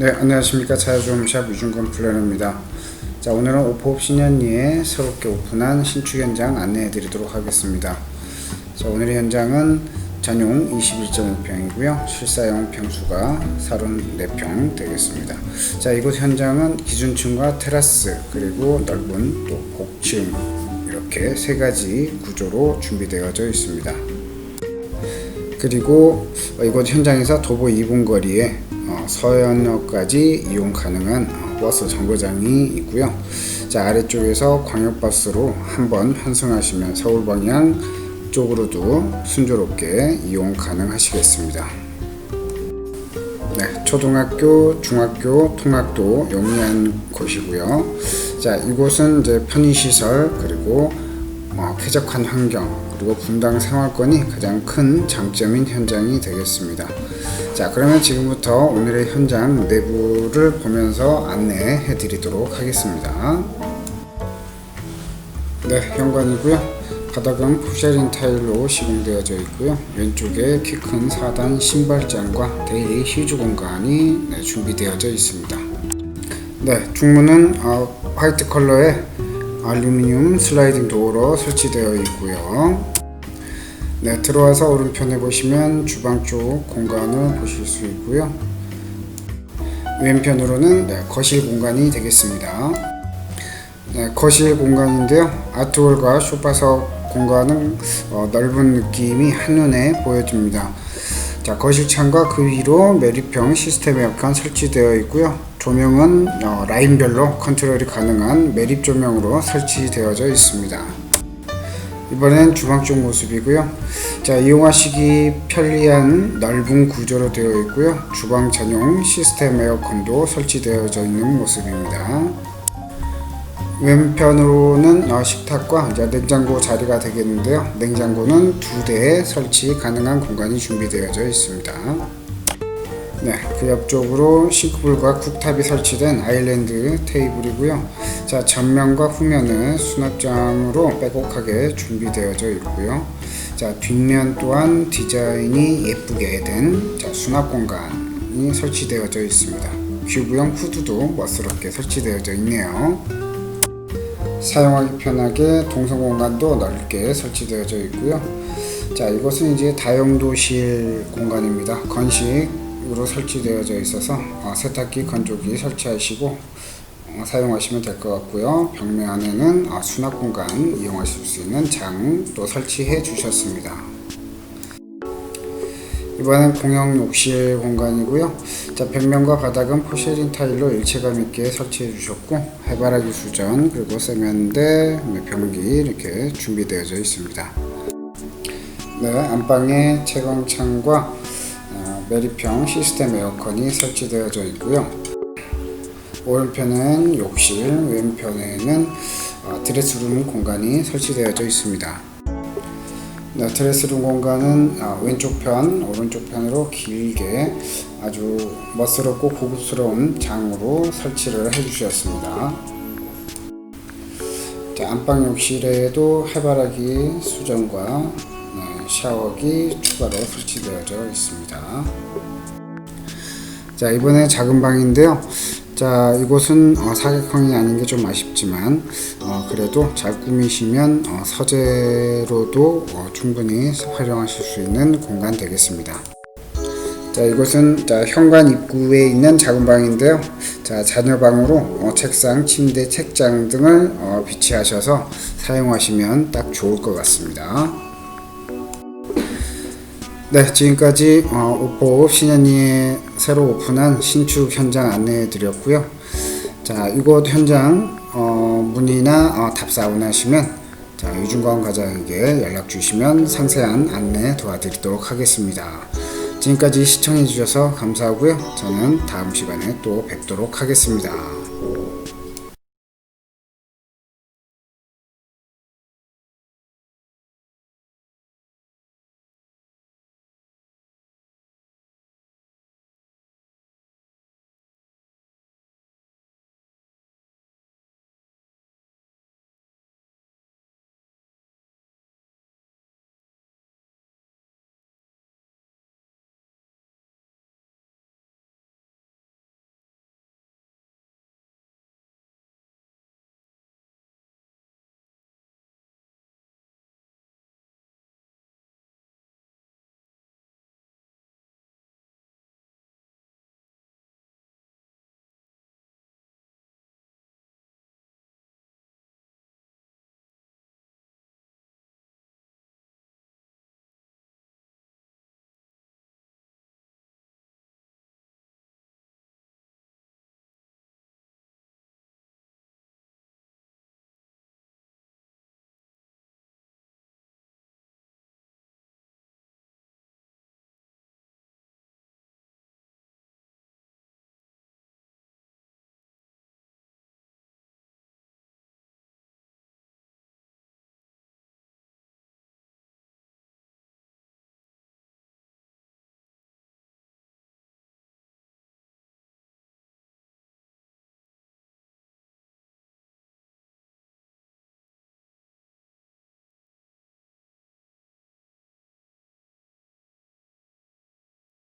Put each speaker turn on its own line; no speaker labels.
네, 안녕하십니까. 자유조음샵 유중건 플래너입니다. 자, 오늘은 오포업 신현리에 새롭게 오픈한 신축 현장 안내해 드리도록 하겠습니다. 자, 오늘의 현장은 전용 21.5평이고요. 실사용 평수가 34평 되겠습니다. 자, 이곳 현장은 기준층과 테라스 그리고 넓은 또 복층 이렇게 세 가지 구조로 준비되어져 있습니다. 그리고 어, 이곳 현장에서 도보 2분 거리에 어, 서현역까지 이용 가능한 어, 버스 정거장이 있고요. 자 아래쪽에서 광역버스로 한번 환승하시면 서울 방향 쪽으로도 순조롭게 이용 가능하시겠습니다. 네, 초등학교, 중학교, 통학도 용이한 곳이고요. 자, 이곳은 이제 편의시설 그리고 어, 쾌적한 환경 그리고 분당 생활권이 가장 큰 장점인 현장이 되겠습니다. 자, 그러면 지금부터 오늘의 현장 내부를 보면서 안내해 드리도록 하겠습니다. 네, 현관이고요. 바닥은 포샤린 타일로 시공되어져 있고요. 왼쪽에 키 큰 4단 신발장과 데일리 휴즈 공간이 네, 준비되어져 있습니다. 네, 중문은 어, 화이트 컬러의 알루미늄 슬라이딩 도어로 설치되어 있고요. 네, 들어와서 오른편에 보시면 주방 쪽 공간을 보실 수 있고요. 왼편으로는 네, 거실 공간이 되겠습니다. 네, 거실 공간인데요. 아트홀과 소파석 공간은 어, 넓은 느낌이 한눈에 보여집니다. 자, 거실 창과 그 위로 매립형 시스템 에어컨 설치되어 있고요. 조명은 어, 라인별로 컨트롤이 가능한 매립 조명으로 설치되어져 있습니다. 이번엔 주방 쪽 모습이고요. 자, 이용하시기 편리한 넓은 구조로 되어 있고요. 주방 전용 시스템 에어컨도 설치되어져 있는 모습입니다. 왼편으로는 어, 식탁과 냉장고 자리가 되겠는데요. 냉장고는 두 대에 설치 가능한 공간이 준비되어져 있습니다. 네, 그 옆쪽으로 싱크볼과 쿡탑이 설치된 아일랜드 테이블이고요. 자, 전면과 후면은 수납장으로 빼곡하게 준비되어져 있고요. 자, 뒷면 또한 디자인이 예쁘게 된 자, 수납 공간이 설치되어져 있습니다. 큐브형 후드도 멋스럽게 설치되어져 있네요. 사용하기 편하게 동선 공간도 넓게 설치되어져 있고요. 자, 이것은 이제 다용도실 공간입니다. 건식으로 설치되어져 있어서 어, 세탁기, 건조기 설치하시고 어, 사용하시면 될 것 같고요. 벽면 안에는 어, 수납 공간 이용하실 수 있는 장도 설치해 주셨습니다. 이번엔 공용 욕실 공간이고요. 자, 벽면과 바닥은 포쉐린 타일로 일체감 있게 설치해 주셨고 해바라기 수전 그리고 세면대, 변기 이렇게 준비되어져 있습니다. 네, 안방에 채광창과 어, 매립형 시스템 에어컨이 설치되어져 있고요. 오른편은 욕실, 왼편에는 어, 드레스룸 공간이 설치되어져 있습니다. 네, 드레스룸 공간은 아, 왼쪽 편, 오른쪽 편으로 길게 아주 멋스럽고 고급스러운 장으로 설치를 해주셨습니다. 자, 안방 욕실에도 해바라기 수전과 네, 샤워기 추가로 설치되어져 있습니다. 자, 이번에 작은 방인데요. 자, 이곳은 어, 사각형이 아닌 게 좀 아쉽지만 어, 그래도 잘 꾸미시면 어, 서재로도 어, 충분히 활용하실 수 있는 공간 되겠습니다. 자, 이곳은 자, 현관 입구에 있는 작은 방인데요. 자, 자녀 방으로 어, 책상, 침대, 책장 등을 어, 비치하셔서 사용하시면 딱 좋을 것 같습니다. 네, 지금까지 어, 오포 신현리에 새로 오픈한 신축 현장 안내해 드렸고요. 자, 이곳 현장 어, 문의나 어, 답사 원하시면 자, 유중관 과장에게 연락 주시면 상세한 안내 도와드리도록 하겠습니다. 지금까지 시청해 주셔서 감사하고요. 저는 다음 시간에 또 뵙도록 하겠습니다.